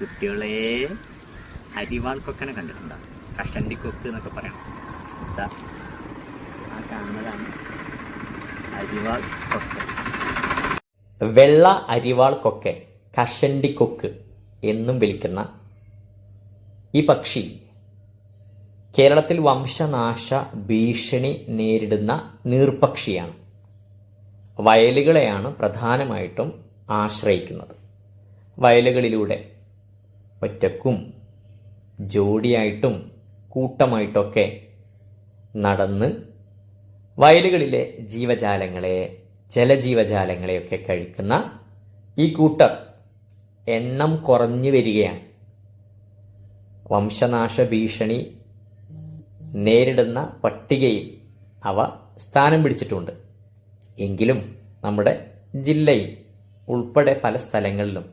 കുട്ടികളെ അരിവാൾ കൊക്കനെ കണ്ടിട്ടുണ്ടോ? കഷണ്ടി കൊക്ക് എന്നൊക്കെ പറയണം. എന്താ? ആ കാണുന്നതാണ് അരിവാൾ കൊക്കൻ വെള്ള അരിവാൾ കൊക്കൻ കഷണ്ടി കൊക്ക് എന്നും വിളിക്കുന്ന ഈ പക്ഷി കേരളത്തിൽ വംശനാശ ഭീഷണി നേരിടുന്ന നീർപക്ഷിയാണ് വയലുകളെയാണ് പ്രധാനമായിട്ടും ആശ്രയിക്കുന്നത്. വയലുകളിലൂടെ ഒറ്റക്കും ജോഡിയായിട്ടും കൂട്ടമായിട്ടൊക്കെ നടന്ന് വയലുകളിലെ ജീവജാലങ്ങളെ ജലജീവജാലങ്ങളെയൊക്കെ കഴിക്കുന്ന ഈ കൂട്ടർ എണ്ണം കുറഞ്ഞു വരികയാണ്. വംശനാശ ഭീഷണി നേരിടുന്ന പട്ടികയിൽ അവ സ്ഥാനം പിടിച്ചിട്ടുണ്ട്. എങ്കിലും നമ്മുടെ ജില്ലയിൽ ഉൾപ്പെടെ പല സ്ഥലങ്ങളിലും